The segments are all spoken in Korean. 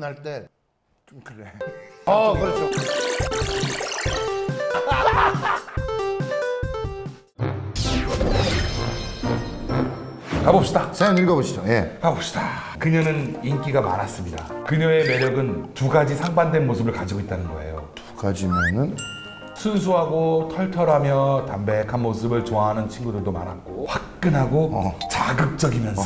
혼날 때좀 그래. 어, 그렇죠. 가봅시다. 사연 읽어보시죠. 예. 가봅시다. 그녀는 인기가 많았습니다. 그녀의 매력은 두 가지 상반된 모습을 가지고 있다는 거예요. 두 가지면은 순수하고 털털하며 담백한 모습을 좋아하는 친구들도 많았고 화끈하고 어. 자극적이면서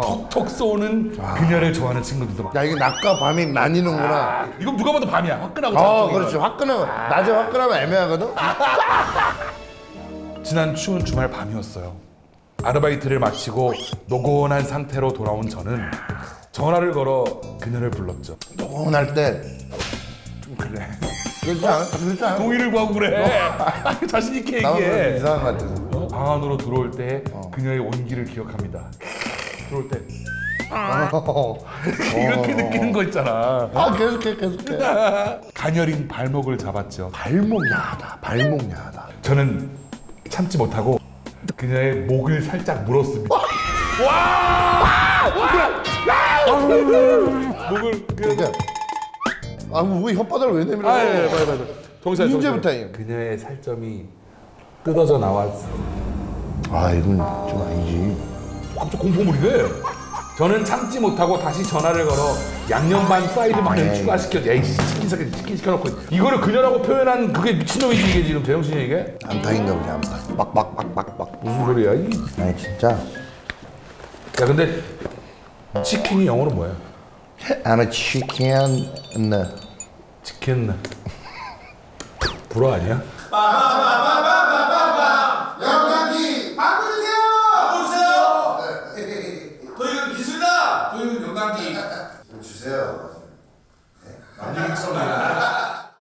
톡톡 쏘는 그녀를 좋아하는 친구들도 많고 야 이게 낮과 밤이 나뉘는구나. 아, 이건 누가 봐도 밤이야 화끈하고 어, 그렇죠. 거야. 화끈하고 낮에 화끈하면 애매하거든. 지난 추운 주말 밤이었어요 아르바이트를 마치고 노곤한 상태로 돌아온 저는 전화를 걸어 그녀를 불렀죠 혼날 때좀 그래. 그렇지 않아? 그렇지 않아? 동의를 구하고 그래 자신 있게 얘기해 이상한 것 같아서. 어? 방 안으로 들어올 때 어. 그녀의 온기를 기억합니다 들어올 때 어. 이렇게 느끼는 거 있잖아 아 계속해 계속해. 가녀린 발목을 잡았죠. 발목 야하다. 발목 야하다. 저는 참지 못하고 그녀의 목을 살짝 물었습니다. 와! 와! 목을 그녀 그러니까 아왜 혓바닥을 왜 내밀어? 아, 예, 예, 맞아, 맞아. 정신 이제부터예요. 그녀의 살점이 뜯어져 나왔어. 아 이건 좀 아니지. 갑자기 공포물이래. 저는 참지 못하고 다시 전화를 걸어 양념 반 사이드 반을 에이. 추가시켜. 야, 이 치킨 시켜, 치킨 시켜놓고 이거를 그녀라고 표현한 그게 미친놈이지 이게 지금 제정신이 이게? 암탉인가 보지 암탉. 막막막막막. 무슨 소리야? 이 아니 진짜. 야 근데 치킨이 영어로 뭐야? I'm a chicken. No. 치킨 불어 아니야? 빠바바바바바바 영광기 바꾸세요. 바꾸세요. 도윤 기술다. 도윤 영광기 주세요. 남녀 학습 나.